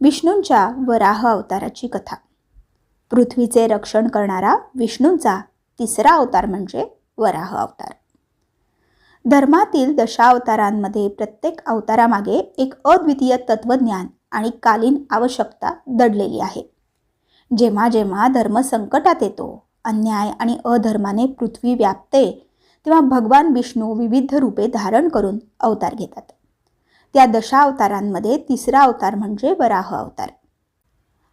विष्णूंच्या वराह अवताराची कथा. पृथ्वीचे रक्षण करणारा विष्णूंचा तिसरा अवतार म्हणजे वराह अवतार. धर्मातील दशावतारांमध्ये प्रत्येक अवतारामागे एक अद्वितीय तत्वज्ञान आणि कालीन आवश्यकता दडलेली आहे. जेव्हा जेव्हा धर्म संकटात येतो अन्याय आणि अधर्माने पृथ्वी व्यापते तेव्हा भगवान विष्णू विविध रूपे धारण करून अवतार घेतात. त्या दशावतारांमध्ये तिसरा अवतार म्हणजे वराह अवतार.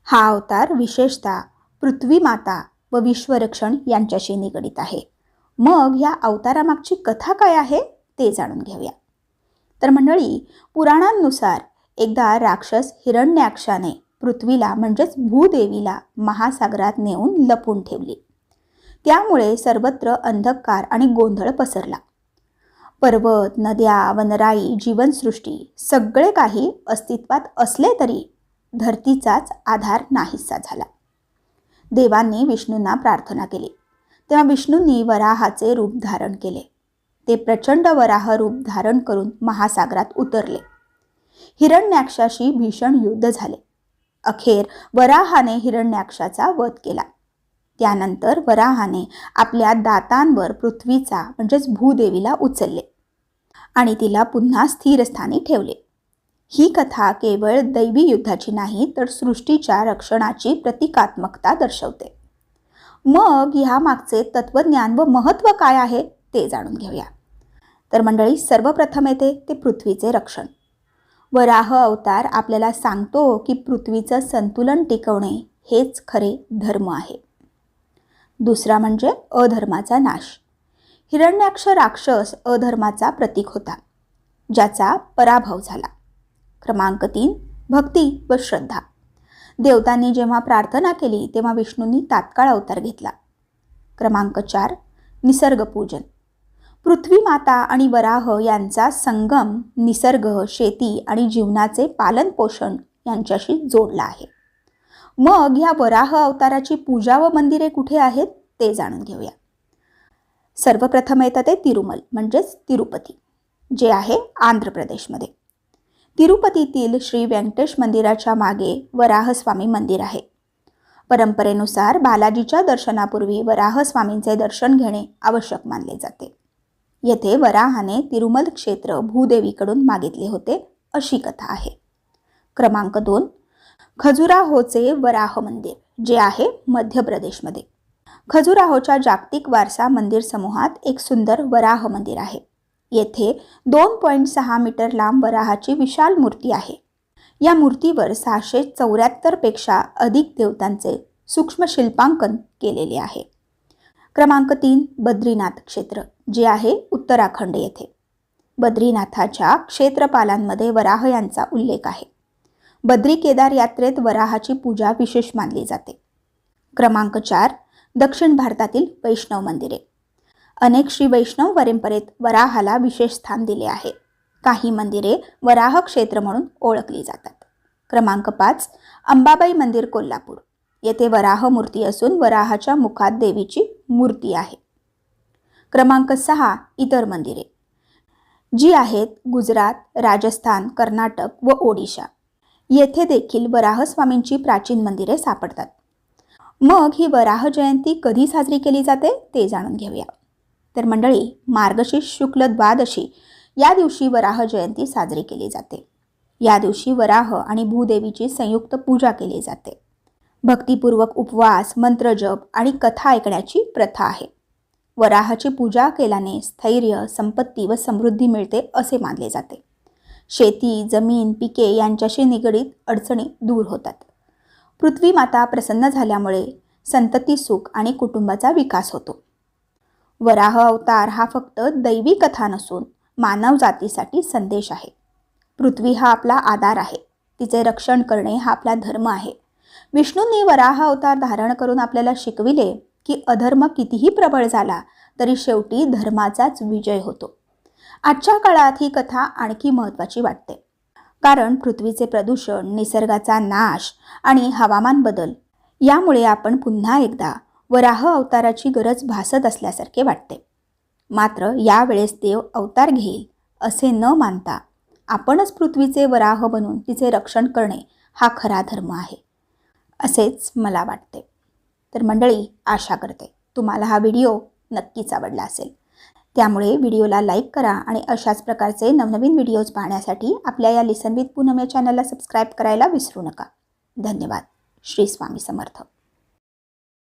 हा अवतार विशेषतः पृथ्वी माता व विश्वरक्षण यांच्याशी निगडित आहे. मग या अवतारामागची कथा काय आहे ते जाणून घेऊया. तर मंडळी पुराणांनुसार एकदा राक्षस हिरण्याक्षाने पृथ्वीला म्हणजेच भूदेवीला महासागरात नेऊन लपून ठेवली. त्यामुळे सर्वत्र अंधकार आणि गोंधळ पसरला. पर्वत नद्या वनराई जीवनसृष्टी सगळे काही अस्तित्वात असले तरी धरतीचाच आधार नाहीसा झाला. देवांनी विष्णूंना प्रार्थना केली. तेव्हा विष्णूंनी वराहाचे रूप धारण केले. ते प्रचंड वराह रूप धारण करून महासागरात उतरले. हिरण्याक्षाशी भीषण युद्ध झाले. अखेर वराहाने हिरण्याक्षाचा वध केला. त्यानंतर वराहाने आपल्या दातांवर पृथ्वीचा म्हणजेच भूदेवीला उचलले. आणि तिला पुन्हा स्थिरस्थानी ठेवले. ही कथा केवळ दैवी युद्धाची नाही तर सृष्टीच्या रक्षणाची प्रतिकात्मकता दर्शवते. मग ह्यामागचे तत्वज्ञान व महत्त्व काय आहे ते जाणून घेऊया. तर मंडळी सर्वप्रथम येते ते पृथ्वीचे रक्षण. वराह अवतार आपल्याला सांगतो की पृथ्वीचं संतुलन टिकवणे हेच खरे धर्म आहे. दुसरा म्हणजे अधर्माचा नाश. हिरण्याक्ष राक्षस अधर्माचा प्रतीक होता ज्याचा पराभव झाला. क्रमांक तीन भक्ती व श्रद्धा. देवतांनी जेव्हा प्रार्थना केली तेव्हा विष्णूंनी तात्काळ अवतार घेतला. क्रमांक चार निसर्गपूजन. पृथ्वी माता आणि वराह यांचा संगम निसर्ग शेती आणि जीवनाचे पालनपोषण यांच्याशी जोडला आहे. मग ह्या वराह अवताराची पूजा व मंदिरे कुठे आहेत ते जाणून घेऊया. सर्वप्रथम येतं ते तिरुमल म्हणजेच तिरुपती जे आहे आंध्र प्रदेशमध्ये तिरुपतीतील श्री व्यंकटेश मंदिराच्या मागे वराहस्वामी मंदिर आहे. परंपरेनुसार बालाजीच्या दर्शनापूर्वी वराहस्वामींचे दर्शन घेणे आवश्यक मानले जाते. येथे वराहाने तिरुमल क्षेत्र भूदेवीकडून मागितले होते अशी कथा आहे. क्रमांक दोन खजुराहोचे वराह मंदिर जे आहे मध्य प्रदेशमध्ये खजुराहोच्या जागतिक वारसा मंदिर समूहात एक सुंदर वराह मंदिर आहे. येथे दोन पॉईंट सहा मीटर लांब वराहाची विशाल मूर्ती आहे. या मूर्तीवर सहाशे चौऱ्याहत्तरपेक्षा अधिक देवतांचे सूक्ष्म शिल्पांकन केलेले आहे. क्रमांक तीन बद्रीनाथ क्षेत्र जे आहे उत्तराखंड येथे. बद्रीनाथाच्या क्षेत्रपालांमध्ये वराह यांचा उल्लेख आहे. बद्री केदार यात्रेत वराहाची पूजा विशेष मानली जाते. क्रमांक चार दक्षिण भारतातील वैष्णव मंदिरे. अनेक श्री वैष्णव परंपरेत वराहाला विशेष स्थान दिले आहे. काही मंदिरे वराह क्षेत्र म्हणून ओळखली जातात. क्रमांक पाच अंबाबाई मंदिर कोल्हापूर. येथे वराह मूर्ती असून वराहाच्या मुखात देवीची मूर्ती आहे. क्रमांक सहा इतर मंदिरे. जी आहेत गुजरात राजस्थान कर्नाटक व ओडिशा. येथे देखील वराहस्वामींची प्राचीन मंदिरे सापडतात. मग ही वराह जयंती कधी साजरी केली जाते ते जाणून घेऊया. तर मंडळी मार्गशीर्ष शुक्ल द्वादशी या दिवशी वराह जयंती साजरी केली जाते. या दिवशी वराह आणि भूदेवीची संयुक्त पूजा केली जाते. भक्तिपूर्वक उपवास मंत्रजप आणि कथा ऐकण्याची प्रथा आहे. वराहाची पूजा केल्याने स्थैर्य संपत्ती व समृद्धी मिळते असे मानले जाते. शेती जमीन पिके यांच्याशी निगडीत अडचणी दूर होतात. पृथ्वी माता प्रसन्न झाल्यामुळे संतती सुख आणि कुटुंबाचा विकास होतो. वराह अवतार हा फक्त दैवी कथा नसून मानव जातीसाठी संदेश आहे. पृथ्वी हा आपला आधार आहे. तिचे रक्षण करणे हा आपला धर्म आहे. विष्णूंनी वराह अवतार धारण करून आपल्याला शिकविले की अधर्म कितीही प्रबळ झाला तरी शेवटी धर्माचाच विजय होतो. आजच्या काळात ही कथा आणखी महत्त्वाची वाटते. कारण पृथ्वीचे प्रदूषण निसर्गाचा नाश आणि हवामान बदल. यामुळे आपण पुन्हा एकदा वराह अवताराची गरज भासत असल्यासारखे वाटते. मात्र यावेळेस देव अवतार घेईल असे न मानता आपणच पृथ्वीचे वराह बनून तिचे रक्षण करणे हा खरा धर्म आहे असेच मला वाटते. तर मंडळी आशा करते तुम्हाला हा व्हिडिओ नक्कीच आवडला असेल. त्यामुळे व्हिडिओला लाईक करा आणि अशाच प्रकारचे नवनवीन व्हिडिओज पाहण्यासाठी आपल्या या लिसन विथ पूनम या चॅनलला सबस्क्राईब करायला विसरू नका. धन्यवाद. श्री स्वामी समर्थ.